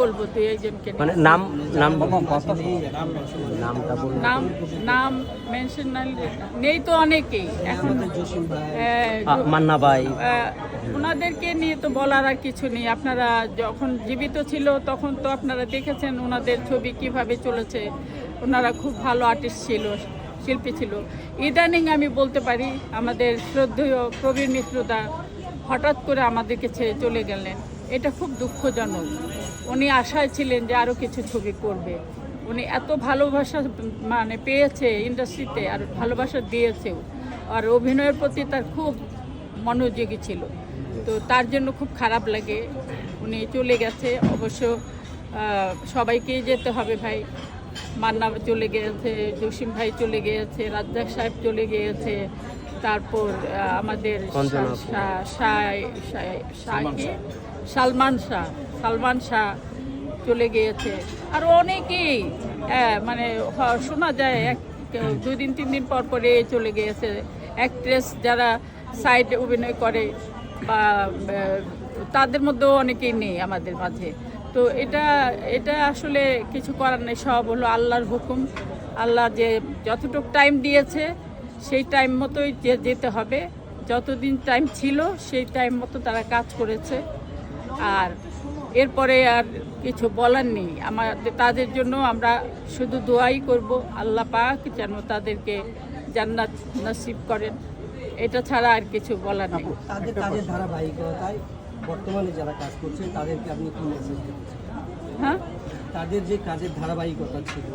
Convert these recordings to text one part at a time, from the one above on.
বলব তুই একজনকে নিয়ে? মানে নাম নাম নামটা নাম নাম মেনশন নেই তো অনেকেই। এখন মান্না ভাই। ওনাদেরকে নিয়ে তো বলার আর কিছু নেই। আপনারা যখন জীবিত ছিল তখন তো আপনারা দেখেছেন ওনাদের ছবি কীভাবে চলেছে। ওনারা খুব ভালো আর্টিস্ট ছিল শিল্পী ছিল। ইদানিং আমি বলতে পারি আমাদের শ্রদ্ধেয় প্রবীর মিত্রদা হঠাৎ করে আমাদেরকে ছেড়ে চলে গেলেন। এটা খুব দুঃখজনক। উনি আশায় ছিলেন যে আরও কিছু ছবি করবে। উনি এত ভালোবাসা মানে পেয়েছে ইন্ডাস্ট্রিতে আর ভালোবাসা দিয়েছেও। আর অভিনয়ের প্রতি তার খুব মনোযোগী ছিল। তো তার জন্য খুব খারাপ লাগে। উনি চলে গেছে। অবশ্য সবাইকেই যেতে হবে ভাই। মান্না চলে গিয়েছে জসিম ভাই চলে গিয়েছে রাজ্জাক সাহেব চলে গিয়েছে তারপর আমাদের? সালমান শাহ। সালমান শাহ চলে গিয়েছে। আর অনেকেই আহ, মানে শোনা যায় এক দুই দিন তিন দিন পর পরে চলে গিয়েছে। অ্যাক্ট্রেস যারা সাইডে অভিনয় করে বা তাদের মধ্যেও অনেকেই নেই আমাদের মাঝে। তো এটা এটা আসলে কিছু করার নেই সব হলো আল্লাহর হুকুম। আল্লাহ যে যতটুকু টাইম দিয়েছে সেই টাইম মতোই যে যেতে হবে। যতদিন টাইম ছিল সেই টাইম মতো তারা কাজ করেছে। আর এরপরে আর কিছু বলার নেই। আমাদের তাদের জন্য আমরা শুধু দোয়াই করব আল্লাহ পাক যেন তাদেরকে জান্নাত নসিব করেন। এটা ছাড়া আর কিছু বলার নেই। তাদের কাজের ধারাবাহিকতায় বর্তমানে যারা কাজ করছেন তাদেরকে আপনি কি মেসেজ হ্যাঁ? তাদের যে কাজের ধারাবাহিকতা ছিল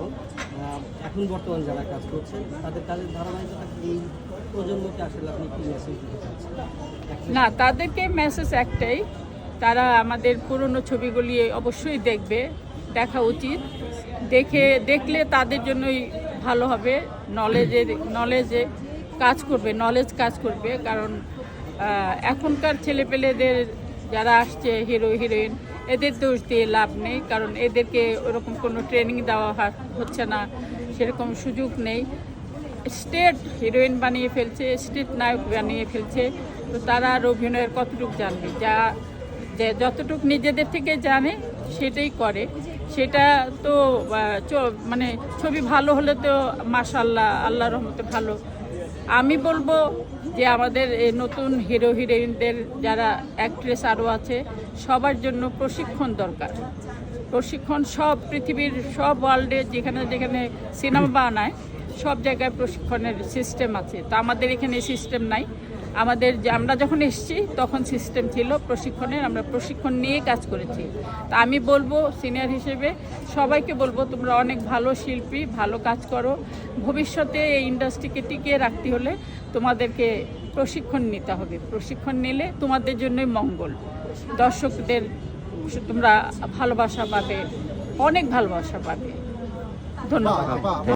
এখন বর্তমান যারা কাজ করছেন, তাদের কাজের ধারাবাহিকতা এই প্রজন্মকে আসলে আপনি কি মেসেজ দিতে চাচ্ছেন? না, তাদেরকে মেসেজ একটাই, তারা আমাদের পুরনো ছবিগুলি অবশ্যই দেখবে, দেখা উচিত। দেখে, দেখলে তাদের জন্যই ভালো হবে নলেজে নলেজে কাজ করবে নলেজ কাজ করবে। কারণ এখনকার ছেলেপেলেদের যারা আসছে হিরো হিরোইন এদের দোষ দিয়ে লাভ নেই, কারণ এদেরকে ওরকম কোনো ট্রেনিং দেওয়া হচ্ছে না, সেরকম সুযোগ নেই। স্টেট হিরোইন বানিয়ে ফেলছে স্টেট নায়ক বানিয়ে ফেলছে, তো তারা আর অভিনয়ের কতটুকু জানবে? যা, যে যতটুকু নিজেদের থেকে জানে, সেটাই করে। সেটা তো মানে ছবি ভালো হলে তো মাশাল্লাহ আল্লাহ রহমতে ভালো। আমি বলব যে আমাদের নতুন হিরো, হিরোইনদের যারা অ্যাক্ট্রেস আরও আছে, সবার জন্য প্রশিক্ষণ দরকার। প্রশিক্ষণ সব পৃথিবীর, সব ওয়ার্ল্ডে যেখানে যেখানে সিনেমা বানায়, সব জায়গায় প্রশিক্ষণের সিস্টেম আছে। তো আমাদের এখানে সিস্টেম নাই। আমাদের যে আমরা যখন এসেছি, তখন সিস্টেম ছিল প্রশিক্ষণের, আমরা প্রশিক্ষণ নিয়ে কাজ করেছি। তা আমি বলব সিনিয়র হিসেবে, সবাইকে বলব তোমরা অনেক ভালো শিল্পী, ভালো কাজ করো। ভবিষ্যতে এই ইন্ডাস্ট্রিকে টিকিয়ে রাখতে হলে তোমাদেরকে প্রশিক্ষণ নিতে হবে। প্রশিক্ষণ নিলে তোমাদের জন্যই মঙ্গল। দর্শকদের তোমরা ভালোবাসা পাবে, অনেক ভালোবাসা পাবে। ধন্যবাদ।